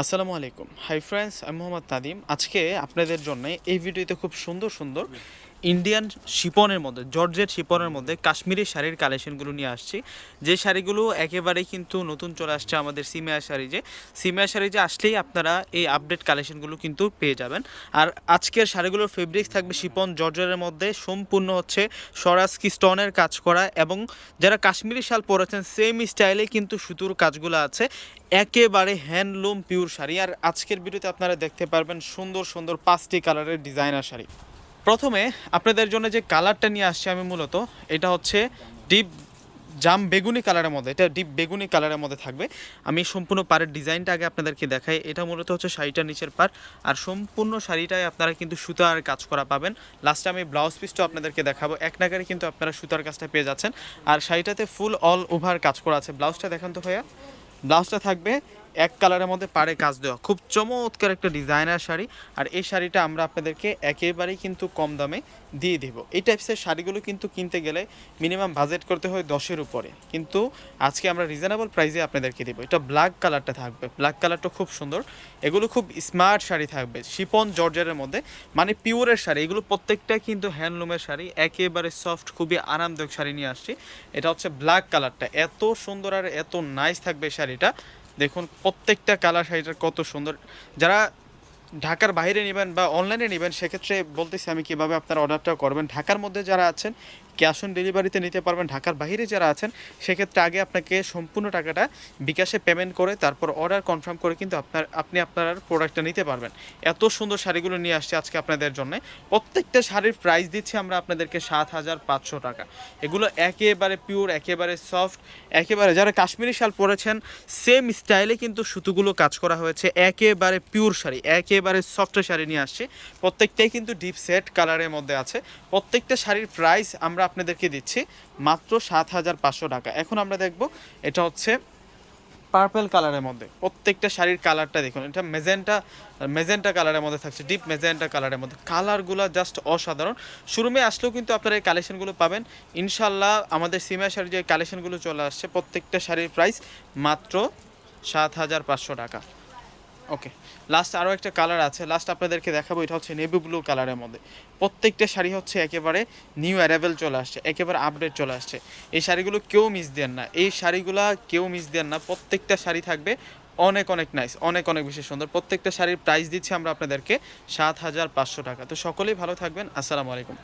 আসসালামু আলাইকুম। Hi friends আমি মোহাম্মদ তাদিম। আজকে আপনাদের জন্য এই ভিডিওতে খুব সুন্দর সুন্দর ইন্ডিয়ান শিপনের মধ্যে, জর্জেট শিপনের মধ্যে কাশ্মীরি শাড়ির কালেকশনগুলো নিয়ে আসছি। যে শাড়িগুলো একেবারেই কিন্তু নতুন চলে আসছে আমাদের সিমিয়া শাড়ি যে, সিমিয়া শাড়ি যে আসলেই আপনারা এই আপডেট কালেকশনগুলো কিন্তু পেয়ে যাবেন। আর আজকের শাড়িগুলোর ফেব্রিক্স থাকবে শিপন জর্জের মধ্যে, সম্পূর্ণ হচ্ছে সরাসকি স্টোনের কাজ করা এবং যারা কাশ্মীরি শাল পরেছেন সেম স্টাইলে কিন্তু সুতোর কাজগুলো আছে। একেবারে হ্যান্ডলুম পিওর শাড়ি। আর আজকের ভিডিওতে আপনারা দেখতে পারবেন সুন্দর সুন্দর পাঁচটি কালারের ডিজাইনার শাড়ি। প্রথমে আপনাদের জন্য যে কালারটা নিয়ে আসছি আমি মূলত, এটা হচ্ছে ডিপ জাম বেগুনি কালারের মধ্যে, এটা ডিপ বেগুনি কালারের মধ্যে থাকবে। আমি সম্পূর্ণ পাড়ের ডিজাইনটা আগে আপনাদেরকে দেখাই, এটা মূলত হচ্ছে শাড়িটার নিচের পার আর সম্পূর্ণ শাড়িটায় আপনারা কিন্তু সুতার কাজ করা পাবেন। লাস্টে আমি ব্লাউজ পিসটাও আপনাদেরকে দেখাবো, এক নাগারে কিন্তু আপনারা সুতার কাজটা পেয়ে যাচ্ছেন। আর শাড়িটাতে ফুল অল ওভার কাজ করা আছে ব্লাউজটা দেখান তো ভাইয়া। ব্লাউজটা থাকবে এক কালারের মধ্যে পাড়ে কাজ দেওয়া। খুব চমৎকার একটা ডিজাইনার শাড়ি। আর এই শাড়িটা আমরা আপনাদেরকে একেবারেই কিন্তু কম দামে দিয়ে দেবো। এই টাইপসের শাড়িগুলো কিন্তু কিনতে গেলে মিনিমাম বাজেট করতে হয় দশের উপরে। কিন্তু আজকে আমরা রিজনেবল প্রাইসে আপনাদেরকে দেবো। এটা ব্ল্যাক কালারটা থাকবে। ব্ল্যাক কালারটা খুব সুন্দর। এগুলো খুব স্মার্ট শাড়ি থাকবে। শিপন জর্জারের মধ্যে। মানে পিওরের শাড়ি। এগুলো প্রত্যেকটা কিন্তু হ্যান্ডলুমের শাড়ি। একেবারে সফট খুবই আরামদায়ক শাড়ি নিয়ে আসছি। এটা হচ্ছে ব্ল্যাক কালারটা এত সুন্দর আর এত নাইস থাকবে শাড়িটা। দেখুন প্রত্যেকটা কালার শাড়িটার কত সুন্দর। যারা ঢাকার বাইরে নেবেন বা অনলাইনে নেবেন, সেক্ষেত্রে বলতেছি আমি কীভাবে আপনার অর্ডারটা করবেন। ঢাকার মধ্যে যারা আছেন ক্যাশ অন ডেলিভারিতে নিতে পারবেন। ঢাকার বাইরে যারা আছেন, সেক্ষেত্রে আগে আপনাকে সম্পূর্ণ টাকাটা বিকাশে পেমেন্ট করে, তারপর অর্ডার কনফার্ম করে কিন্তু আপনার, আপনি আপনার প্রোডাক্টটা নিতে পারবেন। এত সুন্দর শাড়িগুলো নিয়ে আসছে আজকে আপনাদের জন্য। প্রত্যেকটা শাড়ির প্রাইস দিচ্ছি আমরা আপনাদেরকে সাত হাজার পাঁচশো টাকা। এগুলো একেবারে পিওর একেবারে সফট একেবারে যারা কাশ্মীরি শাল পরেছেন সেম স্টাইলে কিন্তু সুতোগুলো কাজ করা হয়েছে। একেবারে পিওর শাড়ি, একেবারে সফট শাড়ি নিয়ে আসছে। প্রত্যেকটাই কিন্তু ডিপ সেট কালারের মধ্যে আছে। প্রত্যেকটা শাড়ির প্রাইস আমরা আপনাদেরকে দিচ্ছি মাত্র সাত হাজার পাঁচশো টাকা। এখন আমরা দেখব এটা হচ্ছে পার্পেল কালারের মধ্যে। প্রত্যেকটা শাড়ির কালারটা দেখুন। এটা মেজেন্টা মেজেন্টা কালারের মধ্যে থাকছে ডিপ মেজেন্টা কালারের মধ্যে। কালারগুলো জাস্ট অসাধারণ। শোরুমে আসলেও কিন্তু আপনারা এই কালেকশনগুলো পাবেন। ইনশাল্লাহ আমাদের সিমিয়া শাড়ির যে কালেকশনগুলো চলে আসছে, প্রত্যেকটা শাড়ির প্রাইস মাত্র সাত হাজার পাঁচশো টাকা। ওকে লাস্ট আরও একটা কালার আছে। লাস্ট আপনাদেরকে দেখাবো, এটা হচ্ছে নেভি ব্লু কালারের মধ্যে। প্রত্যেকটা শাড়ি হচ্ছে একেবারে নিউ অ্যারাইভেল চলে আসছে, একেবারে আপডেট চলে আসছে। এই শাড়িগুলো কেউ মিস দেন না। এই শাড়িগুলো কেউ মিস দেন না। প্রত্যেকটা শাড়ি থাকবে অনেক অনেক নাইস অনেক অনেক বেশি সুন্দর। প্রত্যেকটা শাড়ির প্রাইস দিচ্ছি আমরা আপনাদেরকে সাত হাজার পাঁচশো টাকা। তো সকলেই ভালো থাকবেন। আসসালামু আলাইকুম।